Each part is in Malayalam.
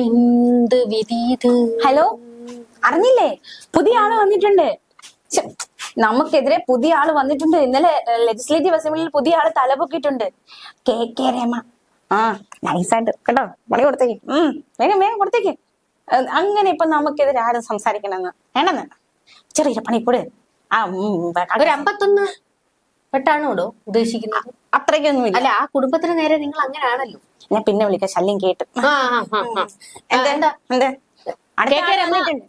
എന്ത് വിധി ഇത്? ഹലോ? അറിഞ്ഞില്ലേ? പുതിയ ആൾ വന്നിട്ടുണ്ട്. നമുക്കെതിരെ പുതിയ ആൾ വന്നിട്ടുണ്ട്. ഇന്നലെ ലെജിസ്ലേറ്റീവ് അസംബ്ലിയിൽ പുതിയ ആൾ തലപൊക്കിയിട്ടുണ്ട്. K K Rama. ആ നൈസായിട്ട് കേട്ടോ? പണി കൊടുത്തേക്ക്. ഉം വേഗം വേഗം കൊടുത്തേക്ക്. അങ്ങനെ ഇപ്പൊ നമുക്കെതിരെ ആരും സംസാരിക്കണമെന്ന് വേണ്ടെന്ന്. ചെറിയ പണി കൂടെ. ആ ഉം, ഒരു അമ്പത്തൊന്ന്. വെട്ടാണോടോ ഉദ്ദേശിക്കുന്നത്? അത്രയ്ക്കൊന്നും ഇല്ല അല്ല ആ കുടുംബത്തിന് നേരെ നിങ്ങൾ അങ്ങനെയാണല്ലോ. ഞാൻ പിന്നെ വിളിക്കാം ശല്യം കേട്ട്. എന്താ? എന്താ.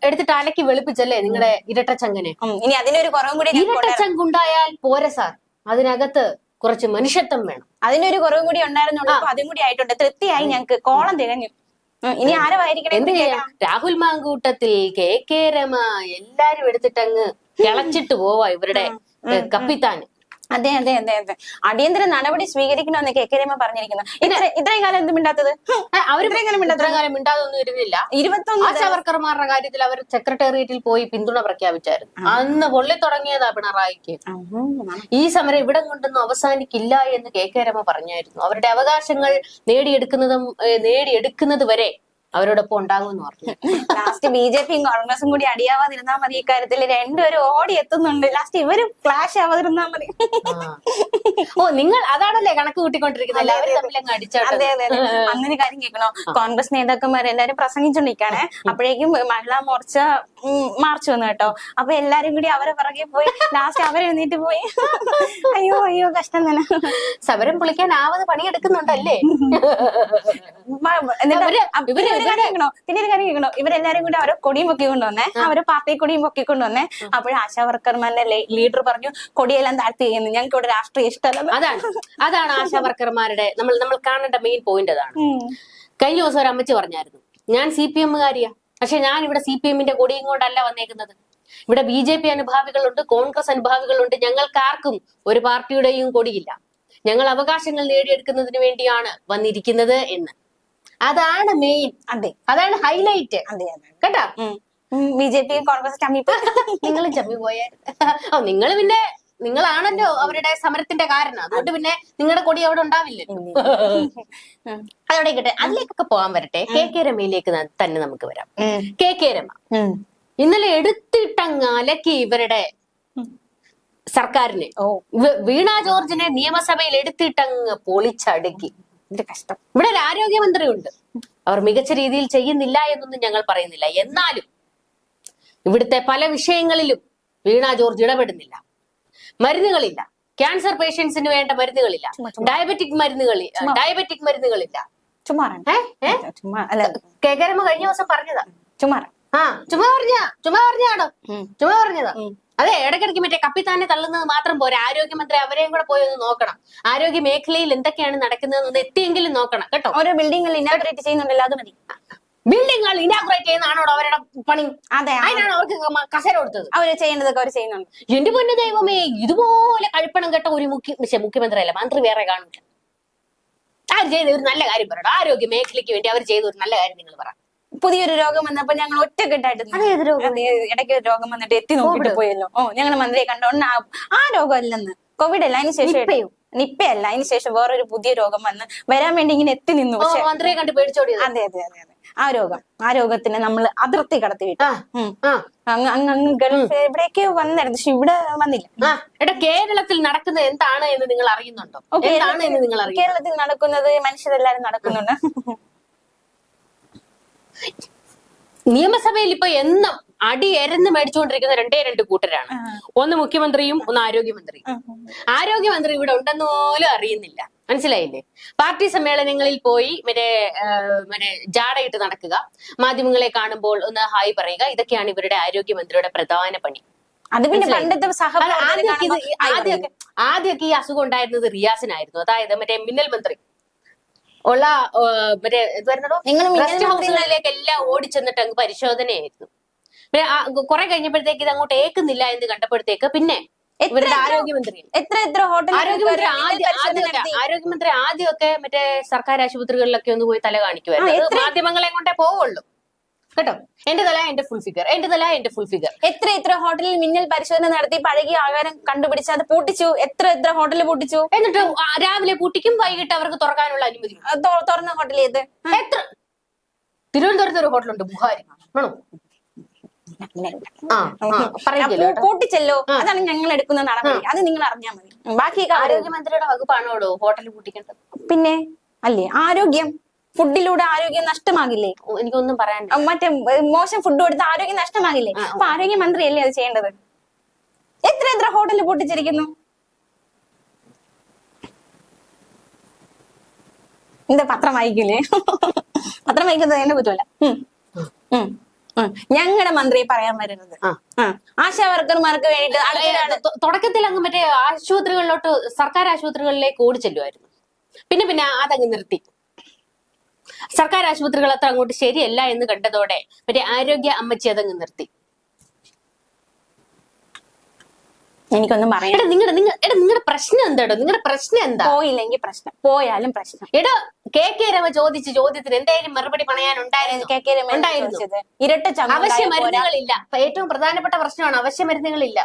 എടുത്തിട്ട് അലക്കി വെളുപ്പിച്ചല്ലേ നിങ്ങളുടെ ഇരട്ടച്ചങ്ങനെ ഇനി അതിനൊരു കുറവും കൂടി. ഇരട്ടച്ചങ്കുണ്ടായാൽ പോരെ സാർ. അതിനകത്ത് കുറച്ച് മനുഷ്യത്വം വേണം. അതിനൊരു കുറവും കൂടി ഉണ്ടായിരുന്നുള്ളൂ അപ്പൊ അതും കൂടി ആയിട്ടുണ്ട്. തൃപ്തിയായി ഞങ്ങൾക്ക്. കോളം തികഞ്ഞു. ഇനി ആരവായിരിക്കണം എന്ത് ചെയ്യാം? രാഹുൽ മാങ്കൂട്ടത്തിൽ കെ കെ രമ എല്ലാരും എടുത്തിട്ടങ്ങ് കിളച്ചിട്ട് പോവാ ഇവരുടെ കപ്പിത്താൻ. കപ്പിത്താന് അതെ അതെ അതെ അതെ. അടിയന്തര നടപടി സ്വീകരിക്കണമെന്ന് കെ കെ രമ പറഞ്ഞിരിക്കുന്നു. ഇത്ര ഇത്രയും കാലം എന്ത് മിണ്ടാത്തത്? അവർ കാലം മിണ്ടാതൊന്നും ഇരുന്നില്ല. ഇരുപത്തൊന്ന് കാര്യത്തിൽ അവർ സെക്രട്ടേറിയറ്റിൽ പോയി പിന്തുണ പ്രഖ്യാപിച്ചായിരുന്നു. അന്ന് പൊള്ളി തുടങ്ങിയതാ പിണറായിക്ക് ഈ സമരം ഇവിടെ കൊണ്ടൊന്നും അവസാനിക്കില്ല എന്ന് കെ കെ രമ പറഞ്ഞായിരുന്നു. അവരുടെ അവകാശങ്ങൾ നേടിയെടുക്കുന്നതും നേടിയെടുക്കുന്നത് വരെ അവരോടൊപ്പം ഉണ്ടാകുമെന്ന് പറഞ്ഞു ലാസ്റ്റ് ബി ജെ പിയും കോൺഗ്രസും കൂടി അടിയാവാതിരുന്നാ മതി ഇക്കാര്യത്തിൽ രണ്ടുപേരും ഓടി എത്തുന്നുണ്ട്. ലാസ്റ്റ് ഇവരും ക്ലാഷ് ആവാതിരുന്നാ മതി. ഓ നിങ്ങൾ അതാണല്ലേ കണക്ക് കൂട്ടിക്കൊണ്ടിരിക്കുന്നത്. എല്ലാവരും തമ്മിലങ്ങ് അങ്ങനെ കാര്യം കേൾക്കണോ. കോൺഗ്രസ് നേതാക്കന്മാർ എല്ലാരും പ്രസംഗിച്ചോണ്ടിരിക്കാണ് അപ്പോഴേക്കും മഹിളാ മോർച്ച മാർച്ച് വന്നു കേട്ടോ. അപ്പൊ എല്ലാരും കൂടി അവരെ പിറകെ പോയി ലാസ്റ്റ് അവരെഴുന്നേറ്റ് പോയി. അയ്യോ അയ്യോ കഷ്ടം തന്നെ. സമരം പൊളിക്കാൻ ആവത് പണിയെടുക്കുന്നുണ്ടല്ലേ പിന്നെ ഒരു കാര്യം കേൾക്കണോ? പിന്നെ ഒരു കാര്യം കേൾക്കണോ? ഇവരെല്ലാരും കൂടി അവരെ കൊടിയും പൊക്കി കൊണ്ടുവന്നേ. അവർ പാർട്ടി കൊടിയും പൊക്കി കൊണ്ടുവന്നേ. അപ്പോഴും ആശാ വർക്കർമാരുടെ ലീഡർ പറഞ്ഞു കൊടിയെല്ലാം താഴ്ത്തി ചെയ്യുന്നു ഞങ്ങൾക്ക് ഇവിടെ രാഷ്ട്രീയ ഇഷ്ടമല്ല. അതാണ്. അതാണ് ആശാ വർക്കർമാരുടെ നമ്മൾ നമ്മൾ കാണേണ്ട മെയിൻ പോയിന്റ് അതാണ്. കഴിഞ്ഞ ദിവസം ഒരു അമ്മച്ചി പറഞ്ഞായിരുന്നു ഞാൻ സി പി എമ്മുകാരിയാ പക്ഷെ ഞാൻ ഇവിടെ സി പി എമ്മിന്റെ കൊടിയും കൊണ്ടല്ല വന്നേക്കുന്നത്. ഇവിടെ ബി ജെ പി അനുഭാവികളുണ്ട് കോൺഗ്രസ് അനുഭാവികളുണ്ട്. ഞങ്ങൾക്ക് ആർക്കും ഒരു പാർട്ടിയുടെയും കൊടിയില്ല. ഞങ്ങൾ അവകാശങ്ങൾ നേടിയെടുക്കുന്നതിന് വേണ്ടിയാണ് വന്നിരിക്കുന്നത് എന്ന്. അതാണ് മെയിൻ അതെ. അതാണ് ഹൈലൈറ്റ് അതെ കേട്ടോ? ബി ജെ പി കോൺഗ്രസ് ചമ്മിപ്പ് നിങ്ങൾ ചമ്മി പോയാൽ. ഓ നിങ്ങൾ പിന്നെ നിങ്ങളാണല്ലോ അവരുടെ സമരത്തിന്റെ കാരണം. അതുകൊണ്ട് പിന്നെ നിങ്ങളുടെ കൊടി അവിടെ ഉണ്ടാവില്ല അതവിടെ കിട്ടെ അതിലേക്കൊക്കെ പോകാൻ വരട്ടെ. കെ കെ രമയിലേക്ക് തന്നെ നമുക്ക് വരാം. K K Rama. ഇന്നലെ എടുത്തിട്ടങ്ങ് അലക്കി ഇവരുടെ സർക്കാരിനെ വീണ ജോർജിനെ നിയമസഭയിൽ എടുത്തിട്ടങ്ങ് പൊളിച്ചടുക്കി. കഷ്ടം. ഇവിടെ ഒരു ആരോഗ്യമന്ത്രി ഉണ്ട് അവർ മികച്ച രീതിയിൽ ചെയ്യുന്നില്ല എന്നൊന്നും ഞങ്ങൾ പറയുന്നില്ല. എന്നാലും ഇവിടുത്തെ പല വിഷയങ്ങളിലും വീണ ജോർജ് ഇടപെടുന്നില്ല. മരുന്നുകളില്ല. ക്യാൻസർ പേഷ്യൻസിന് വേണ്ട മരുന്നുകളില്ല. ഡയബറ്റിക് മരുന്നുകൾ ഡയബറ്റിക് മരുന്നുകളില്ല. കേക്കരമ്മ കഴിഞ്ഞ ദിവസം പറഞ്ഞതാ. ചുമാറ ആ ചുമ പറഞ്ഞ ചുമ പറഞ്ഞാണോ ചുമ പറഞ്ഞതാ. അതെ ഇടയ്ക്കിടയ്ക്ക് മറ്റേ കപ്പിത്താനെ തള്ളുന്നത് മാത്രം പോരാ. ആരോഗ്യമന്ത്രി അവരെയും കൂടെ പോയി ഒന്ന് നോക്കണം. ആരോഗ്യ മേഖലയിൽ എന്തൊക്കെയാണ് നടക്കുന്നതെന്ന് എത്തിയെങ്കിലും നോക്കണം കേട്ടോ. ഓരോ ബിൽഡിംഗിൽ ഇന്നാഗ്രേറ്റ് ചെയ്യുന്നുണ്ടല്ലോ അത് മതി. ബിൽഡിങ്ങൾ ഇനാഗ്രേറ്റ് ചെയ്യുന്നതാണോ അവരുടെ പണി? അതെ അതിനാണ് അവർക്ക് കസേര കൊടുത്തത്. അവർ ചെയ്യുന്നതൊക്കെ അവർ ചെയ്യുന്നുണ്ട്. എന്റെ പൊന്നു ദൈവമേ ഇതുപോലെ കഴിപ്പണം കേട്ട ഒരു മുഖ്യ മുഖ്യമന്ത്രി അല്ല മന്ത്രി വേറെ കാണില്ല ആര് ചെയ്ത ഒരു നല്ല കാര്യം പറയണം ആരോഗ്യ മേഖലയ്ക്ക് വേണ്ടി അവർ ചെയ്ത ഒരു നല്ല കാര്യം നിങ്ങൾ പറ. പുതിയൊരു രോഗം വന്നപ്പോ ഞങ്ങൾ ഒറ്റക്കെട്ടായിട്ട്? ഇടയ്ക്ക് ഒരു രോഗം വന്നിട്ട് എത്തി നോക്കിട്ട് പോയല്ലോ. ഓ ഞങ്ങൾ മന്ത്രിയെ കണ്ടോണ്ട് ആ- രോഗം അല്ലെന്ന് കോവിഡ് അല്ല അതിന് ശേഷം നിപ്പയോ? നിപ്പയല്ല അതിന് ശേഷം വേറൊരു പുതിയ രോഗം വന്ന് വരാൻ വേണ്ടി ഇങ്ങനെ എത്തി നിന്നു. മന്ത്രിയെ കണ്ട് പേടിച്ചോടി അതെ അതെ അതെ അതെ. ആ രോഗം. ആ രോഗത്തിനെ നമ്മൾ അതിർത്തി കടത്തി വിട്ടു. അങ്ങ് അങ്ങ് അങ്ങ് ഗൾഫ് എവിടെയൊക്കെയോ വന്നായിരുന്നു പക്ഷെ ഇവിടെ വന്നില്ല. എടാ കേരളത്തിൽ നടക്കുന്നത് എന്താണ് എന്ന് നിങ്ങൾ അറിയുന്നുണ്ടോ? എന്താണ് എന്ന് നിങ്ങൾ കേരളത്തിൽ നടക്കുന്നത് മനുഷ്യരെല്ലാരും നടക്കുന്നുണ്ട്. നിയമസഭയിൽ ഇപ്പൊ എന്നും അടി എരന്ന് മേടിച്ചുകൊണ്ടിരിക്കുന്ന രണ്ടേ രണ്ട് കൂട്ടരാണ്. ഒന്ന് മുഖ്യമന്ത്രിയും ഒന്ന് ആരോഗ്യമന്ത്രിയും. ആരോഗ്യമന്ത്രി ഇവിടെ ഉണ്ടെന്ന് പോലും അറിയുന്നില്ല. മനസ്സിലായില്ലേ? പാർട്ടി സമ്മേളനങ്ങളിൽ പോയി മറ്റേ മറ്റേ ജാടയിട്ട് നടക്കുക. മാധ്യമങ്ങളെ കാണുമ്പോൾ ഒന്ന് ഹായ് പറയുക. ഇതൊക്കെയാണ് ഇവരുടെ ആരോഗ്യമന്ത്രിയുടെ പ്രധാന പണി. അത് പിന്നെ. പണ്ടത്തെ ആദ്യമൊക്കെ ആദ്യമൊക്കെ ഈ അസുഖം ഉണ്ടായിരുന്നത് റിയാസിനായിരുന്നു. അതായത് മറ്റേ മിന്നൽ മന്ത്രി. ഉള്ള മറ്റേ ഇത് വരുന്നതോ? നിങ്ങൾ മിന്നൽ റെസ്റ്റ് ഹൗസുകളിലേക്ക് എല്ലാം ഓടിച്ചെന്നിട്ട് അങ്ങ് പരിശോധനയായിരുന്നു. പിന്നെ കുറെ കഴിഞ്ഞപ്പോഴത്തേക്ക് ഇത് അങ്ങോട്ട് ഏക്കുന്നില്ല എന്ന് കണ്ടപ്പോഴത്തേക്ക് പിന്നെ ഇവരുടെ ആരോഗ്യമന്ത്രി. എത്ര എത്ര ആരോഗ്യമന്ത്രി ആദ്യമൊക്കെ നടത്തി. ആരോഗ്യമന്ത്രി ആദ്യമൊക്കെ മറ്റേ സർക്കാർ ആശുപത്രികളിലൊക്കെ ഒന്ന് പോയി തല കാണിക്കുമായിരുന്നു മാധ്യമങ്ങളെ കൊണ്ടേ പോവുള്ളൂ. കേട്ടോ? എന്റെ തല എന്റെ ഫുൾ ഫിഗർ എന്റെ തല എന്റെ ഫുൾ ഫിഗർ എത്ര എത്ര ഹോട്ടലിൽ മിന്നൽ പരിശോധന നടത്തി പഴകിയ ആഹാരം കണ്ടുപിടിച്ച് അത് പൂട്ടിച്ചു? എത്ര എത്ര ഹോട്ടലിൽ പൂട്ടിച്ചു? എന്നിട്ട് രാവിലെ പൂട്ടിക്കും വൈകിട്ട് അവർക്ക് തുറക്കാനുള്ള അനുമതി തുറന്ന ഹോട്ടൽ ഏത്? എത്ര? തിരുവനന്തപുരത്ത് ഒരു ഹോട്ടലുണ്ട് ബുഹാരി. ആണോ കൂട്ടിച്ചെല്ലോ അതാണ് ഞങ്ങൾ എടുക്കുന്ന നടപടി അത് നിങ്ങൾ അറിഞ്ഞാൽ മതി. ബാക്കി ആരോഗ്യമന്ത്രിയുടെ വകുപ്പാണോടോ ഹോട്ടലിൽ പൂട്ടിക്കേണ്ടത്? പിന്നെ അല്ലേ? ആരോഗ്യം. ഫുഡിലൂടെ ആരോഗ്യം നഷ്ടമാകില്ലേ? എനിക്കൊന്നും പറയാൻ മറ്റേ മോശം ഫുഡ് കൊടുത്ത് ആരോഗ്യം നഷ്ടമാകില്ലേ? അപ്പൊ ആരോഗ്യമന്ത്രി അല്ലേ അത് ചെയ്യേണ്ടത്? എത്ര എത്ര ഹോട്ടലിൽ പൊട്ടിച്ചിരിക്കുന്നു? എന്താ പത്രം വായിക്കില്ലേ പത്രം വായിക്കുന്നത് എന്നെ പറ്റുമല്ല ഞങ്ങളുടെ മന്ത്രി പറയാൻ വരരുത്. ആ. ആശാ വർക്കർമാർക്ക് വേണ്ടിട്ട് തുടക്കത്തിൽ അങ്ങ് മറ്റേ ആശുപത്രികളിലോട്ട് സർക്കാർ ആശുപത്രികളിലേക്ക് ഓടി ചെല്ലുമായിരുന്നു പിന്നെ പിന്നെ അതങ്ങ് നിർത്തി സർക്കാർ ആശുപത്രികൾ അത്ര അങ്ങോട്ട് ശരിയല്ല എന്ന് കണ്ടതോടെ മറ്റേ ആരോഗ്യ അമ്മച്ചി അതങ്ങ് നിർത്തി എനിക്കൊന്നും പറയാം എടാ നിങ്ങളുടെ നിങ്ങൾ എടാ നിങ്ങളുടെ പ്രശ്നം എന്താടോ? നിങ്ങളുടെ പ്രശ്നം എന്താ? പോയില്ലെങ്കിൽ പ്രശ്നം. പോയാലും പ്രശ്നം. എടാ കെ കെ രമ ചോദിച്ച ചോദ്യത്തിന് എന്തായാലും മറുപടി പറയാനുണ്ടായിരുന്നു കെ കെ രമ ഉണ്ടായിരുന്നു. ചോദിച്ചത്? ഇരട്ട ചമ്മ അവശ്യ. മരുന്നുകളില്ല. ഏറ്റവും പ്രധാനപ്പെട്ട പ്രശ്നമാണ് അവശ്യ മരുന്നുകളില്ല.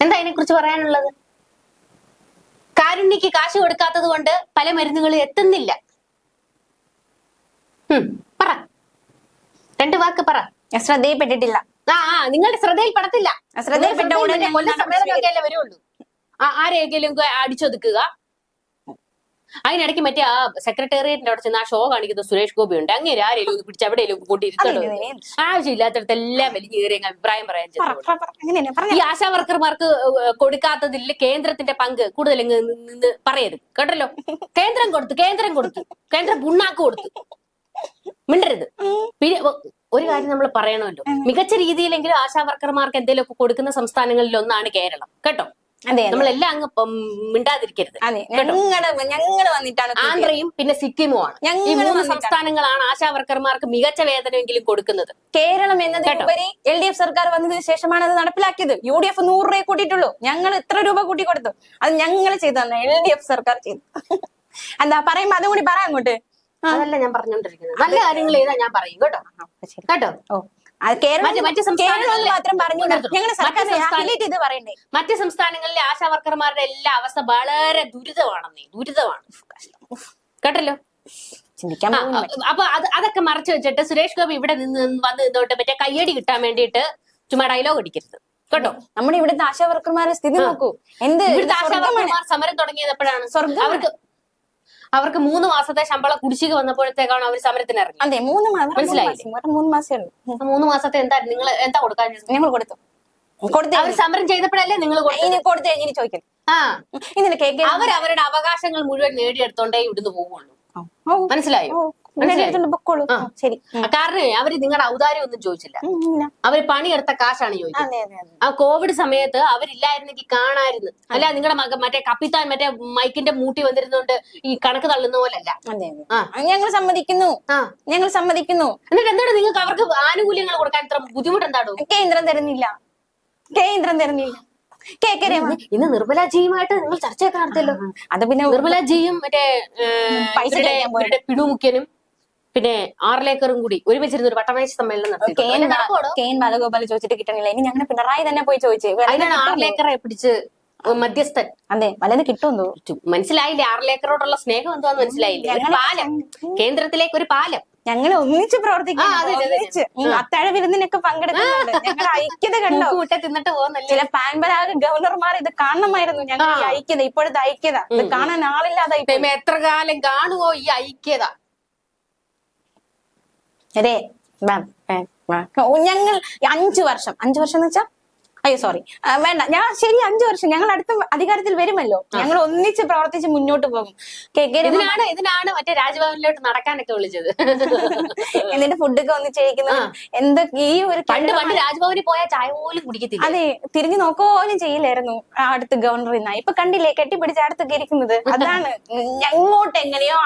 എന്താ അതിനെ കുറിച്ച് പറയാനുള്ളത്? കാരുണ്യക്ക് കാശ് കൊടുക്കാത്തത് കൊണ്ട് പല മരുന്നുകളും എത്തുന്നില്ല. പറ. രണ്ട് വാക്ക് പറ. ഞാൻ ശ്രദ്ധയിൽപ്പെട്ടിട്ടില്ല ആ നിങ്ങളുടെ ശ്രദ്ധയിൽ പെടത്തില്ല. ശ്രദ്ധയിൽപ്പെട്ട നിങ്ങളുടെ ഉടനെ ശ്രദ്ധയിൽ കൊല്ല നടപടി സമ്മേളനമൊക്കെ അല്ലേ വരുള്ളൂ ആ ആരെങ്കിലും അടിച്ചൊതുക്കുക. അതിനിടയ്ക്ക് മറ്റേ ആ സെക്രട്ടേറിയറ്റിന്റെ അവിടെ ചെന്ന് ആ ഷോ കാണിക്കുന്ന സുരേഷ് ഗോപി ഉണ്ട്. അങ്ങനെ ആരെങ്കിലും ഒന്ന് പിടിച്ച് എവിടെയെങ്കിലും അതെ. ആവശ്യമില്ലാത്തടത്ത് എല്ലാം വലിയ കയറി അഭിപ്രായം പറയാൻ ചെന്നു. ഈ ആശാ വർക്കർമാർക്ക് കൊടുക്കാത്തതിൽ കേന്ദ്രത്തിന്റെ പങ്ക് കൂടുതൽ നിന്ന് പറയരുത്. കേട്ടല്ലോ? കേന്ദ്രം കൊടുത്തു കേന്ദ്രം കൊടുത്തു കേന്ദ്രം പുണ്ണാക്ക് കൊടുത്തു. മിണ്ടരുത്. പിന്നെ ഒരു കാര്യം നമ്മൾ പറയണമല്ലോ. മികച്ച രീതിയിലെങ്കിലും ആശാ വർക്കർമാർക്ക് എന്തെങ്കിലുമൊക്കെ കൊടുക്കുന്ന സംസ്ഥാനങ്ങളിൽ ഒന്നാണ് കേരളം. കേട്ടോ? അതെ നമ്മളെല്ലാം അങ്ങ് മിണ്ടാതിരിക്കരുത്. അതെ വന്നിട്ടാണ് ആന്ധ്രയും പിന്നെ സിക്കിമുമാണ്. ഈ ഞങ്ങൾ മൂന്ന്. സംസ്ഥാനങ്ങളാണ് ആശാ വർക്കർമാർക്ക് മികച്ച വേതനമെങ്കിലും കൊടുക്കുന്നത്. കേരളം എന്നതിനുപരി എൽ ഡി എഫ് സർക്കാർ വന്നതിന് ശേഷമാണ് അത് നടപ്പിലാക്കിയത്. യു ഡി എഫ് നൂറ് രൂപ കൂട്ടിയിട്ടുള്ളൂ. ഞങ്ങൾ ഇത്ര രൂപ കൂട്ടി കൊടുത്തു അത് ഞങ്ങൾ ചെയ്തു തന്നെ എൽ ഡി എഫ് സർക്കാർ ചെയ്തു. എന്താ പറയുമ്പോ അതും കൂടി പറയാം അങ്ങോട്ട്. അതല്ല ഞാൻ പറഞ്ഞോണ്ടിരിക്കുന്നത്. നല്ല കാര്യങ്ങൾ ചെയ്താൽ ഞാൻ പറയും. കേട്ടോ? കേട്ടോ? മറ്റ് സംസ്ഥാനങ്ങളിലെ- ആശാ വർക്കർമാരുടെ എല്ലാ അവസ്ഥ വളരെ ദുരിതമാണെന്നേ ദുരിതമാണ്. കേട്ടല്ലോ? ചിന്തിക്കാൻ. അപ്പൊ അത് അതൊക്കെ മറച്ചു വെച്ചിട്ട് സുരേഷ് ഗോപി ഇവിടെ നിന്ന് വന്ന് നിന്നോട്ട് മറ്റേ കയ്യടി കിട്ടാൻ വേണ്ടിയിട്ട് ചുമ്മാ ഡയലോഗ് അടിക്കരുത്. കേട്ടോ? നമ്മുടെ ഇവിടുത്തെ ആശാ വർക്കർമാരുടെ സ്ഥിതി നോക്കൂ. എന്ത് ഇവിടുത്തെ ആശാ വർക്കർമാർ സമരം തുടങ്ങിയത് എപ്പോഴാണ് അവർക്ക് അവർക്ക് മൂന്ന് മാസത്തെ ശമ്പളം കുടിശ്ശിക വന്നപ്പോഴത്തേക്കാണ് അവർ സമരത്തിന് ഇറങ്ങി അതെ മൂന്ന് മാസം മനസ്സിലായി? മൂന്ന് മാസമേ ഉള്ളൂ. മൂന്ന് മാസത്തെ എന്താ നിങ്ങൾ എന്താ കൊടുക്കാൻ ഞങ്ങൾ കൊടുത്തു. കൊടുത്തു അവർ സമരം ചെയ്തപ്പോഴല്ലേ നിങ്ങൾ കൊടുത്തു ഇനി ചോദിക്കും. ആ. ഇതിന് അവർ അവരുടെ അവകാശങ്ങൾ മുഴുവൻ നേടിയെടുത്തോണ്ടേ ഇവിടുന്ന് പോവുള്ളൂ മനസ്സിലായോ. ശരി. കാരണം അവർ നിങ്ങളുടെ ഔദാര്യം ഒന്നും ചോദിച്ചില്ല. അവർ പണിയെടുത്ത കാശാണ് ചോദിച്ചത് ആ കോവിഡ് സമയത്ത് അവരില്ലായിരുന്നെങ്കിൽ കാണായിരുന്നു. അല്ല നിങ്ങളുടെ മകൻ മറ്റേ കപ്പിത്താൻ മറ്റേ മൈക്കിന്റെ മൂട്ടി വന്നിരുന്നോണ്ട് ഈ കണക്ക് തള്ളുന്ന പോലല്ല. ഞങ്ങൾ സമ്മതിക്കുന്നു. ഞങ്ങൾ സമ്മതിക്കുന്നു. എന്നിട്ട് എന്താണ് നിങ്ങൾക്ക് അവർക്ക് ആനുകൂല്യങ്ങൾ കൊടുക്കാൻ ഇത്ര ബുദ്ധിമുട്ട് എന്താണോ കേന്ദ്രം തരുന്നില്ല. കേന്ദ്രം തരുന്നില്ല. ഇന്ന് നിർമ്മല ജിയുമായിട്ട് നിങ്ങൾ ചർച്ചയൊക്കെ നടത്തിയല്ലോ. അത് പിന്നെ നിർമ്മല ജിയും മറ്റേ ഏ, പൈസ പിന്നെ ആറിലേക്കറും കൂടി ഒരുമിച്ചിരുന്ന ഒരു വട്ടമേശ സമ്മേളനം നടത്തി കെ എൻ ബാലഗോപാൽ ചോദിച്ചിട്ട് കിട്ടണില്ല. ഇനി ഞങ്ങൾ പിണറായി തന്നെ പോയി ചോദിച്ചു. അതിനാണ് ആറിലേക്കറെ പിടിച്ച് മധ്യസ്ഥൻ. അതെ വലത് കിട്ടുമെന്നോ മനസ്സിലായില്ല? ആറിലേക്കറോടുള്ള സ്നേഹം എന്താന്ന് മനസ്സിലായില്ലേ? ഒരു പാലം. കേന്ദ്രത്തിലേക്ക് ഒരു പാലം. ഞങ്ങൾ ഒന്നിച്ച് പ്രവർത്തിക്കുന്നു. അത്താഴ വിരുന്നിനൊക്കെ പങ്കെടുക്കുന്നുണ്ട്. ഞങ്ങൾ ഐക്യത കണ്ടോ? കൂട്ട തിന്നിട്ട് പോകുന്നില്ല ചില പാൻപരാഗ ഗവർണർമാർ ഇത് കാണണമായിരുന്നു. ഞങ്ങൾ ഈ ഐക്യത ഇപ്പോഴത്തെ ഐക്യത. ഇത് കാണാൻ ആളില്ലാതെ പോയി. എത്ര കാലം കാണുവോ ഈ ഐക്യത? അതെ. ഞങ്ങൾ അഞ്ചു വർഷം. അഞ്ചു വർഷം എന്ന് വെച്ചാ? അയ്യോ സോറി വേണ്ട. ഞാൻ ശരി അഞ്ചു വർഷം. ഞങ്ങൾ അടുത്ത അധികാരത്തിൽ വരുമല്ലോ. ഞങ്ങൾ ഒന്നിച്ച് പ്രവർത്തിച്ച് മുന്നോട്ട് പോകും. ഇതിനാണ് ഇതിനാണ് മറ്റേ രാജ്ഭവനിലോട്ട് നടക്കാനൊക്കെ വിളിച്ചത്. എന്നിട്ട് ഫുഡൊക്കെ ഒന്നിച്ച് കഴിക്കുന്നത് എന്തൊക്കെ ഈ ഒരു പണ്ട് പണ്ട് രാജ്ഭവനിൽ പോയാൽ ചായ പോലും കുടിക്കത്തില്ല. അതെ തിരിഞ്ഞു നോക്കോലും ചെയ്യില്ലായിരുന്നു ആ അടുത്ത് ഗവർണർ ഇന്ന ഇപ്പൊ കണ്ടില്ലേ കെട്ടിപ്പിടിച്ച് അടുത്തൊക്കെ ഇരിക്കുന്നത്. അതാണ് ഞങ്ങോട്ട് എങ്ങനെയോ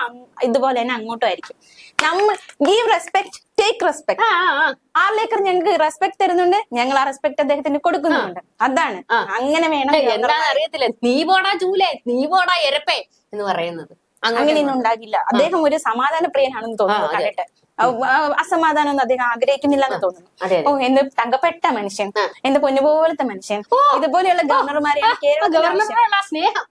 ഇതുപോലെ തന്നെ അങ്ങോട്ടും ആയിരിക്കും. നമ്മൾ ഗീവ് റെസ്പെക്ട് ടേക്ക് റെസ്പെക്ട് ആ, ആ, ആ. ആറിലേക്കർ ഞങ്ങൾക്ക് റെസ്പെക്ട് തരുന്നുണ്ട്? ഞങ്ങൾ ആ റെസ്പെക്ട് അദ്ദേഹത്തിന് കൊടുക്കുന്നുണ്ട്. അതാണ്. അങ്ങനെ വേണം എന്താന്ന് അറിയത്തില്ല. നീ പോടാ ചൂലേ നീ പോടാ എരപ്പേ എന്ന് പറയുന്നത്. അങ്ങനെ അങ്ങനെയൊന്നും ഉണ്ടാകില്ല. അദ്ദേഹം ഒരു സമാധാന പ്രിയനാണെന്ന് തോന്നുന്നു. കേട്ടെ കണ്ടിട്ട് അസമാധാനം ഒന്നും അദ്ദേഹം ആഗ്രഹിക്കുന്നില്ല എന്ന് തോന്നുന്നു. ഓ എന്ത് തങ്കപ്പെട്ട മനുഷ്യൻ. എന്ത് പൊന്നുപോലത്തെ മനുഷ്യൻ ഇതുപോലെയുള്ള ഗവർണർമാരെ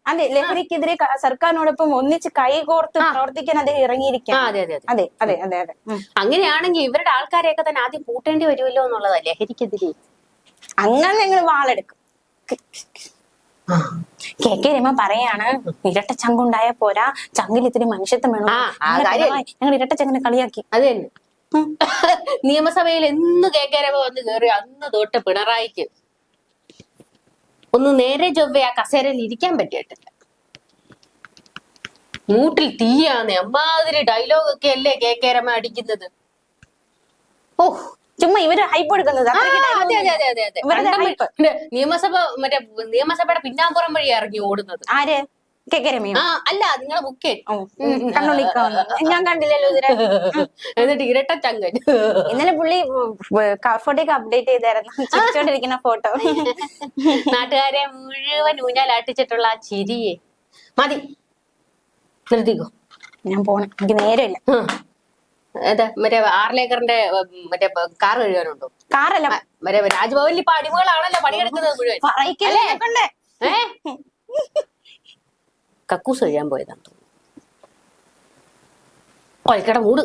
അതെ ലഹരിക്കെതിരെ സർക്കാരിനോടൊപ്പം ഒന്നിച്ച് കൈകോർത്ത് പ്രവർത്തിക്കാൻ അദ്ദേഹം ഇറങ്ങിയിരിക്കും ഇറങ്ങിയിരിക്കാം അതെ അതെ അതെ. അതെ അതെ അതെ അതെ. അങ്ങനെയാണെങ്കിൽ ഇവരുടെ ആൾക്കാരെയൊക്കെ തന്നെ ആദ്യം കൂട്ടേണ്ടി വരുമല്ലോ എന്നുള്ളതാ ലഹരിക്കെതിരെ? അങ്ങനെ ഞങ്ങൾ വാളെടുക്കും. കെ കെ രമ പറയാണ് ഇരട്ട ചങ്കുണ്ടായ പോരാ ചങ്കിൽ ഇത്തിരി മനുഷ്യത്വം വേണം. ഞങ്ങൾ ഇരട്ട ചങ്ങിനെ കളിയാക്കി. അത് തന്നെ. നിയമസഭയിൽ എന്ന് കെ കെ രമ വന്ന് കയറി അന്ന് തൊട്ട് പിണറായിക്ക് ഒന്ന് നേരെ ചൊവ്വേ ആ കസേരയിൽ ഇരിക്കാൻ പറ്റിയിട്ടില്ല. മൂട്ടിൽ തീയാണ് അമ്മാതിരി ഡയലോഗ് ഡയലോഗൊക്കെ അല്ലേ കെ കെ രമ അടിക്കുന്നത്? ഓ ചുമ്മാ ഇവർ ഹൈപ്പ് എടുക്കുന്നത്. അതെ അതെ അതെ അതെ അതെ. ഇവരുടെ hype. പിന്നെ നിയമസഭ മറ്റേ നിയമസഭയുടെ പിന്നാമ്പുറം വഴി ഇറങ്ങി ഓടുന്നത്. ആര്? കെ കെ ആ അല്ല നിങ്ങളെ ബുക്കേ. ഓ, കണ്ണുള്ളിക്കാവുന്നു ഞാൻ കണ്ടില്ലല്ലോ ഇതിനെ എന്നിട്ട് ഇരട്ട ചങ്കൻ. ഇന്നലെ പുള്ളി ഫോട്ടോയൊക്കെ അപ്ഡേറ്റ് ചെയ്തായിരുന്നു. ചിരിച്ചോണ്ടിരിക്കുന്ന ഫോട്ടോ. നാട്ടുകാരെ മുഴുവൻ ഊഞ്ഞാലാട്ടിച്ചിട്ടുള്ള ആ ചിരിയെ. മതി. നിർത്തിക്കോ. ഞാൻ പോണം. എനിക്ക് നേരമില്ല. മറ്റേ ആറിലേക്കറിന്റെ മറ്റേ കാർ കഴുകാനുണ്ടോ? കാറല്ല മറ്റേ രാജ്ഭവനിൽ ഇപ്പൊ അടിമകളാണല്ലോ പണിയെടുക്കുന്നത് മുഴുവൻ. പറയിക്കല്ലേ കൊണ്ട് ഏ? കക്കൂസ് കഴിയാൻ പോയതാണ് കൊലക്കട മൂട്.